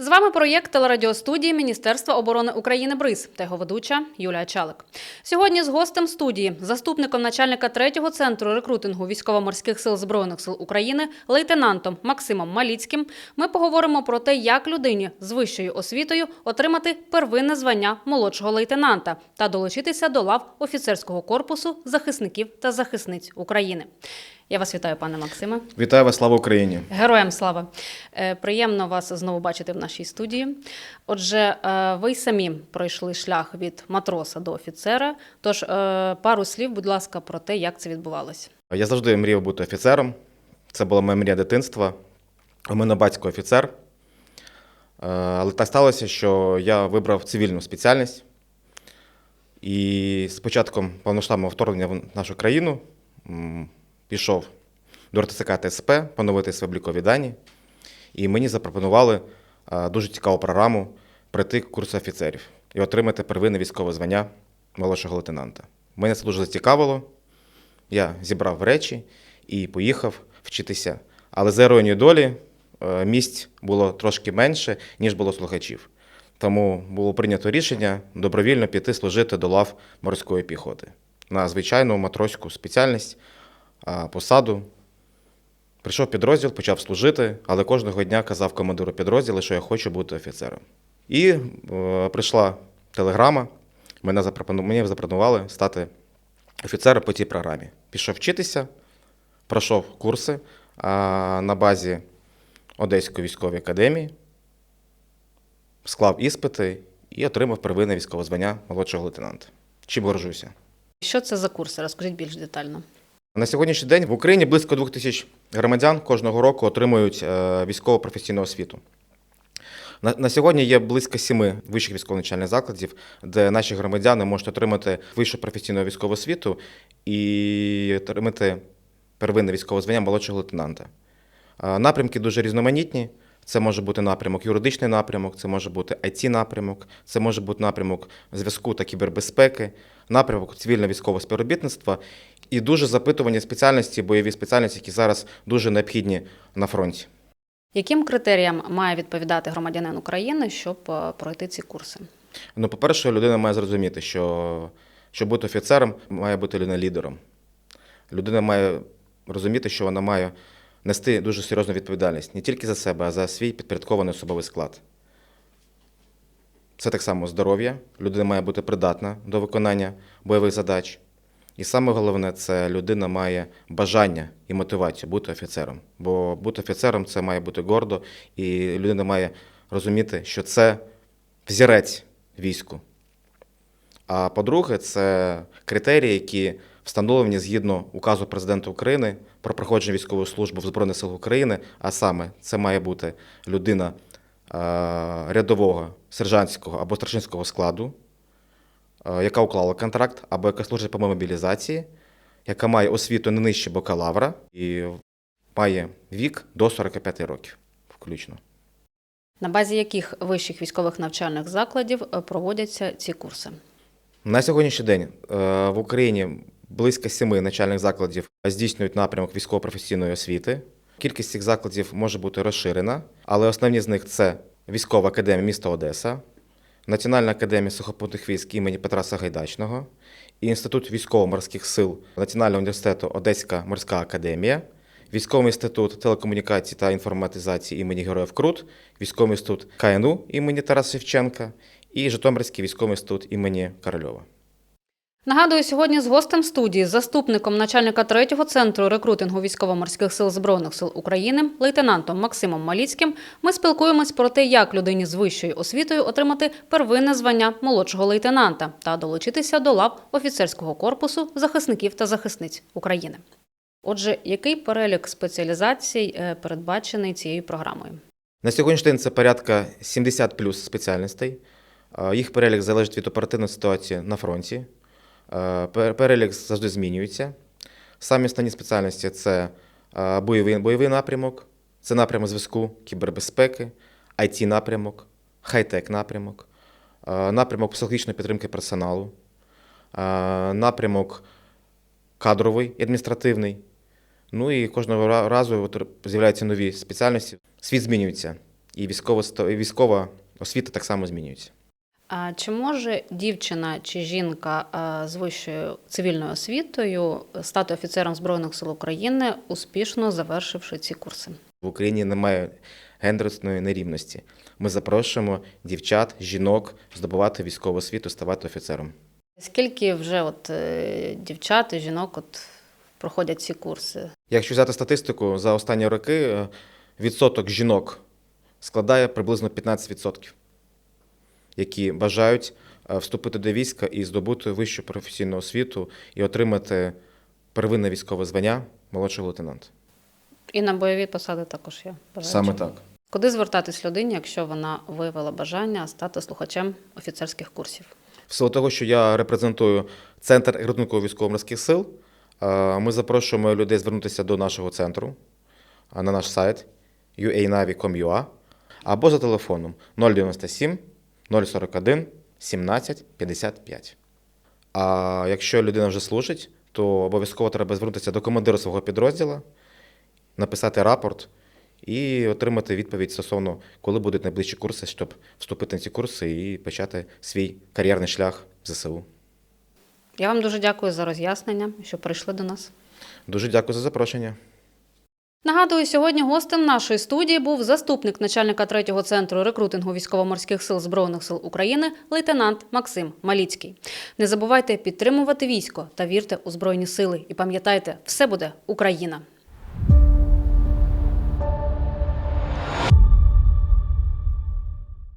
З вами проєкт телерадіостудії Міністерства оборони України БРИЗ та його ведуча Юлія Чалик. Сьогодні з гостем студії, заступником начальника третього центру рекрутингу військово-морських сил збройних сил України, лейтенантом Максимом Маліцьким, ми поговоримо про те, як людині з вищою освітою отримати первинне звання молодшого лейтенанта та долучитися до лав офіцерського корпусу захисників та захисниць України. Я вас вітаю, пане Максиме. Вітаю вас, слава Україні! Героям слава! Е, Приємно вас знову бачити в нашій студії. Отже, е, ви самі пройшли шлях від матроса до офіцера. Тож е, пару слів, будь ласка, про те, як це відбувалося. Я завжди мріяв бути офіцером. Це була моя мрія дитинства. У мене батько офіцер. Але так сталося, що я вибрав цивільну спеціальність. І з початком повноштабного вторгнення в нашу країну пішов до РТЦК ТСП поновити свої облікові дані. І мені запропонували е, дуже цікаву програму пройти курс офіцерів і отримати первинне військове звання молодшого лейтенанта. Мене це дуже зацікавило. Я зібрав речі і поїхав вчитися. Але за іронією долі е, місць було трошки менше, ніж було слухачів. Тому було прийнято рішення добровільно піти служити до лав морської піхоти на звичайну матроську спеціальність, посаду. Прийшов підрозділ, почав служити, але кожного дня казав командиру підрозділу, що я хочу бути офіцером. І е, прийшла телеграма, мене запропону- мені запропонували стати офіцером по цій програмі. Пішов вчитися, пройшов курси а, на базі Одеської військової академії, склав іспити і отримав первинне військове звання молодшого лейтенанта. Чим горжуся. Що це за курси? Розкажіть більш детально. На сьогоднішній день в Україні близько двох тисяч громадян кожного року отримують е, військово-професійну освіту. На, на сьогодні є близько сіми вищих військово-навчальних закладів, де наші громадяни можуть отримати вищу професійну військову освіту і отримати первинне військове звання молодшого лейтенанта. Е, Напрямки дуже різноманітні. Це може бути напрямок юридичний напрямок, це може бути it напрямок, це може бути напрямок зв'язку та кібербезпеки, напрямок цивільно-військового співробітництва і дуже запитувані спеціальності, бойові спеціальності, які зараз дуже необхідні на фронті. Яким критеріям має відповідати громадянин України, щоб е, пройти ці курси? Ну, по-перше, людина має зрозуміти, що щоб бути офіцером, має бути людина лідером. Людина має розуміти, що вона має нести дуже серйозну відповідальність не тільки за себе, а за свій підпорядкований особовий склад. Це так само здоров'я. Людина має бути придатна до виконання бойових задач. І саме головне, це людина має бажання і мотивацію бути офіцером. Бо бути офіцером це має бути гордо, і людина має розуміти, що це взірець війську. А по-друге, це критерії, які встановлені згідно указу президента України про проходження військової служби в Збройних сил України. А саме це має бути людина е, рядового, сержантського або старшинського складу, яка уклала контракт або яка служить по мобілізації, яка має освіту не нижче бакалавра і має вік до 45 років включно. На базі яких вищих військових навчальних закладів е, проводяться ці курси? На сьогоднішній день е, в Україні близько семи навчальних закладів здійснюють напрямок військово-професійної освіти. Кількість цих закладів може бути розширена, але основні з них це військова академія міста Одеса, Національна академія сухопутних військ імені Петра Сагайдачного, Інститут військово-морських сил Національного університету Одеська морська академія, Військовий інститут телекомунікації та інформатизації імені Героїв Крут, Військовий інститут КНУ імені Тараса Шевченка і Житомирський військовий інститут імені Корольова. Нагадую, сьогодні з гостем студії, заступником начальника третього центру рекрутингу військово-морських сил збройних сил України, лейтенантом Максимом Маліцьким, ми спілкуємось про те, як людині з вищою освітою отримати первинне звання молодшого лейтенанта та долучитися до лав офіцерського корпусу захисників та захисниць України. Отже, який перелік спеціалізацій е, передбачений цією програмою? На сьогоднішній день це порядка 70 плюс спеціальностей. Е, Їх перелік залежить від оперативної ситуації на фронті. Е, пер- Перелік завжди змінюється. Самі основні спеціальності це е, бойовий, бойовий напрямок, це напрямок зв'язку кібербезпеки, it напрямок, хай-тек напрямок, е, напрямок психологічної підтримки персоналу, напрямок кадровий і адміністративний. Ну і кожного разу з'являються нові спеціальності. Світ змінюється. і військова освіта так само змінюється. А чи може дівчина чи жінка е, з вищою цивільною освітою стати офіцером Збройних сил України, успішно завершивши ці курси? В Україні немає гендерної нерівності. Ми запрошуємо дівчат, жінок здобувати військову освіту, ставати офіцером. Скільки вже от е, дівчат і жінок от проходять ці курси? Якщо взяти статистику за останні роки, е, відсоток жінок складає приблизно 15%, які бажають е, вступити до війська і здобути вищу професійну освіту і отримати первинне військове звання молодшого лейтенанта. І на бойові посади також є. бажаючі? Саме так. Куди звертатись людині, якщо вона виявила бажання стати слухачем офіцерських курсів? В силу того, що я репрезентую центр рекрутингу військово-морських сил, е, ми запрошуємо людей звернутися до нашого центру е, на наш сайт uanavi.com.ua або за телефоном 097 041 17 55. А якщо людина вже служить, то обов'язково треба звернутися до командира свого підрозділу, написати рапорт і отримати відповідь стосовно, коли будуть найближчі курси, щоб вступити на ці курси і почати свій кар'єрний шлях в ЗСУ. Я вам дуже дякую за роз'яснення, що прийшли до нас. Дуже дякую за запрошення. Нагадую, сьогодні гостем нашої студії був заступник начальника третього центру рекрутингу військово-морських сил Збройних сил України, лейтенант Максим Маліцький. Не забувайте підтримувати військо та вірте у збройні сили. І пам'ятайте, все буде Україна.